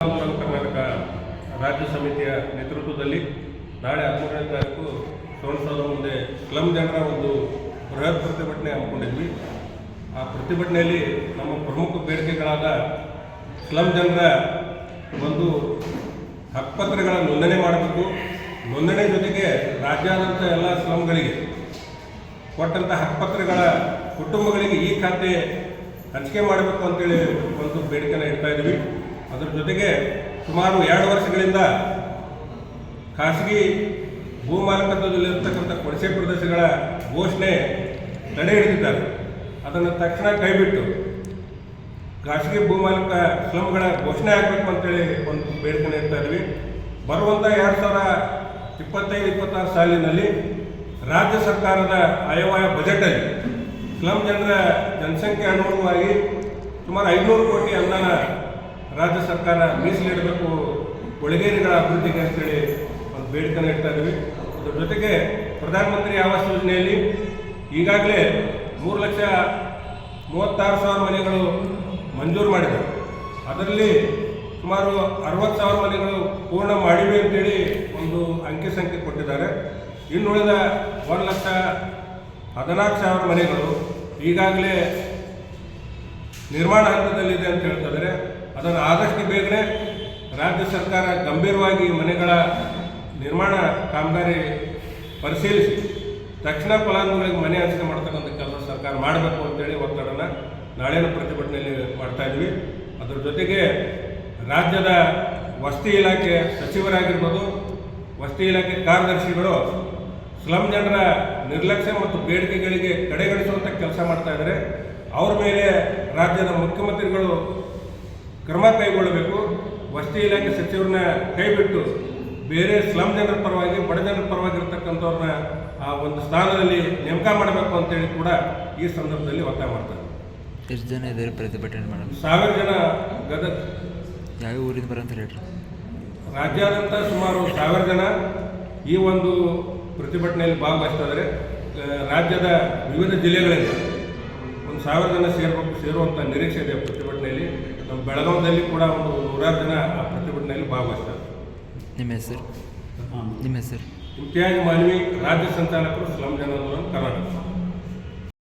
ಕರ್ನಾಟಕ ರಾಜ್ಯ ಸಮಿತಿಯ ನೇತೃತ್ವದಲ್ಲಿ ನಾಳೆ ಹದಿಮೂರನೇ ತಾರೀಕು ಸೋಣಸದ ಮುಂದೆ ಕ್ಲಮ್ ಜನರ ಒಂದು ಬೃಹತ್ ಪ್ರತಿಭಟನೆ ಹಮ್ಮಿಕೊಂಡಿದ್ವಿ. ಆ ಪ್ರತಿಭಟನೆಯಲ್ಲಿ ನಮ್ಮ ಪ್ರಮುಖ ಬೇಡಿಕೆಗಳಾದ ಸ್ಲಮ್ ಜನರ ಒಂದು ಹಕ್ಕುಪತ್ರಗಳ ನೋಂದಣಿ ಮಾಡಬೇಕು. ನೋಂದಣಿ ಜೊತೆಗೆ ರಾಜ್ಯಾದ್ಯಂತ ಎಲ್ಲ ಸ್ಲಮ್ಗಳಿಗೆ ಕೊಟ್ಟಂಥ ಹಕ್ಕುಪತ್ರಗಳ ಕುಟುಂಬಗಳಿಗೆ ಈ ಖಾತೆ ಹಂಚಿಕೆ ಮಾಡಬೇಕು ಅಂತೇಳಿ ಒಂದು ಬೇಡಿಕೆನ ಇಡ್ತಾ ಇದ್ವಿ ಅದರ ಜೊತೆಗೆ ಸುಮಾರು ಎರಡು ವರ್ಷಗಳಿಂದ ಖಾಸಗಿ ಭೂಮಾಲಕತ್ವದಲ್ಲಿರ್ತಕ್ಕಂಥ ಕೊಡಸೆ ಪ್ರದೇಶಗಳ ಘೋಷಣೆ ತಡೆ ಹಿಡಿದಿದ್ದಾರೆ. ಅದನ್ನು ತಕ್ಷಣ ಕೈಬಿಟ್ಟು ಖಾಸಗಿ ಭೂಮಾಲಕ ಸ್ಲಮ್ಗಳ ಘೋಷಣೆ ಆಗಬೇಕು ಅಂತೇಳಿ ಒಂದು ಬೇಡಿಕೆ ಇಡ್ತಾ ಇದ್ವಿ. ಬರುವಂಥ ಎರಡು ಸಾವಿರ ಇಪ್ಪತ್ತೈದು, ಇಪ್ಪತ್ತಾರು ಸಾಲಿನಲ್ಲಿ ರಾಜ್ಯ ಸರ್ಕಾರದ ಆಯವಾಯ ಬಜೆಟಲ್ಲಿ ಸ್ಲಮ್ ಜನರ ಜನಸಂಖ್ಯೆ ಅನುಗುಣವಾಗಿ ಸುಮಾರು ಐನೂರು ಕೋಟಿ ಅನುದಾನ ರಾಜ್ಯ ಸರ್ಕಾರ ಮೀಸಲಿಡಬೇಕು ಕೊಳಗೇರಿಗಳ ಅಭಿವೃದ್ಧಿಗೆ ಅಂತೇಳಿ ಒಂದು ಬೇಡಿಕೆನ ಇಡ್ತಾ ಇದ್ದೀವಿ. ಅದ್ರ ಜೊತೆಗೆ ಪ್ರಧಾನಮಂತ್ರಿ ಆವಾಸ್ ಯೋಜನೆಯಲ್ಲಿ ಈಗಾಗಲೇ ಮೂರು ಲಕ್ಷ ಮೂವತ್ತಾರು ಸಾವಿರ ಮನೆಗಳು ಮಂಜೂರು ಮಾಡಿದೆ ಅದರಲ್ಲಿ ಸುಮಾರು ಅರವತ್ತು ಸಾವಿರ ಮನೆಗಳು ಪೂರ್ಣ ಮಾಡಿವೆ ಅಂತೇಳಿ ಒಂದು ಅಂಕಿ ಸಂಖ್ಯೆ ಕೊಟ್ಟಿದ್ದಾರೆ. ಇನ್ನುಳಿದ ಒಂದು ಲಕ್ಷ ಹದಿನಾಲ್ಕು ಸಾವಿರ ಮನೆಗಳು ಈಗಾಗಲೇ ನಿರ್ಮಾಣ ಹಂತದಲ್ಲಿದೆ ಅಂತ ಹೇಳ್ತಿದ್ದಾರೆ ಅದನ್ನು ಆದಷ್ಟು ಬೇಗನೆ ರಾಜ್ಯ ಸರ್ಕಾರ ಗಂಭೀರವಾಗಿ ಮನೆಗಳ ನಿರ್ಮಾಣ ಕಾಮಗಾರಿ ಪರಿಶೀಲಿಸಿ, ತಕ್ಷಣ ಫಲಾನುಭವಿಗಳಿಗೆ ಮನೆ ಹಂಚಿಕೆ ಮಾಡ್ತಕ್ಕಂಥ ಕೆಲಸ ಸರ್ಕಾರ ಮಾಡಬೇಕು ಅಂತೇಳಿ ಒತ್ತಡನ ನಾಳೆನ ಪ್ರತಿಭಟನೆಯಲ್ಲಿ ಮಾಡ್ತಾ ಇದ್ವಿ ಅದರ ಜೊತೆಗೆ ರಾಜ್ಯದ ವಸತಿ ಇಲಾಖೆ ಸಚಿವರಾಗಿರ್ಬೋದು, ವಸತಿ ಇಲಾಖೆ ಕಾರ್ಯದರ್ಶಿಗಳು ಸ್ಲಮ್ ಜನರ ನಿರ್ಲಕ್ಷ್ಯ ಮತ್ತು ಬೇಡಿಕೆಗಳಿಗೆ ಕಡೆಗಣಿಸುವಂಥ ಕೆಲಸ ಮಾಡ್ತಾ ಇದ್ದಾರೆ. ಅವ್ರ ಮೇಲೆ ರಾಜ್ಯದ ಮುಖ್ಯಮಂತ್ರಿಗಳು ಕ್ರಮ ಕೈಗೊಳ್ಳಬೇಕು. ವಸತಿ ಇಲಾಖೆ ಸಚಿವರನ್ನ ಕೈಬಿಟ್ಟು ಬೇರೆ ಸ್ಲಮ್ ಜನರ ಪರವಾಗಿ ಬಡ ಜನರ ಪರವಾಗಿ ಇರ್ತಕ್ಕಂಥವ್ರನ್ನ ಆ ಒಂದು ಸ್ಥಾನದಲ್ಲಿ ನೇಮಕ ಮಾಡಬೇಕು ಅಂತೇಳಿ ಕೂಡ ಈ ಸಂದರ್ಭದಲ್ಲಿ ಒತ್ತಾಯ ಮಾಡ್ತಾರೆ ಎಷ್ಟು ಜನ ಇದ್ದಾರೆ ಪ್ರತಿಭಟನೆ ಮಾಡಲು? ಸಾವಿರ ಜನ ಗದಗ. ಯಾವ ಊರಿಂದ ಬರಂತ ಹೇಳಿ. ರಾಜ್ಯಾದ್ಯಂತ ಸುಮಾರು ಸಾವಿರ ಜನ ಈ ಒಂದು ಪ್ರತಿಭಟನೆಯಲ್ಲಿ ಭಾಗವಹಿಸ್ತಿದ್ದಾರೆ. ರಾಜ್ಯದ ವಿವಿಧ ಜಿಲ್ಲೆಗಳಲ್ಲಿ ಒಂದು ಸಾವಿರ ಜನ ಸೇರ್ಬೇಕು ಸೇರುವಂಥ ನಿರೀಕ್ಷೆ ಇದೆ ಪ್ರತಿಭಟನೆಯಲ್ಲಿ. ನಮ್ಮ ಬೆಳಗಾವಿಯಲ್ಲಿ ಕೂಡ ಒಂದು ನೂರಾರು ಜನ ಆ ಪ್ರತಿಭಟನೆಯಲ್ಲಿ ಭಾಗವಹಿಸ್ತಾರೆ. ನಿಮ್ಮ ಹೆಸರು? ನಿಮ್ಮ ಹೆಸರು? ಇಮ್ತಿಯಾಜ್ ಮಾನವಿ ರಾಜ್ಯ ಸಂಚಾಲಕರು ಸ್ಲಂ ಜನಾಂದೋಲನ ಕರ್ನಾಟಕ.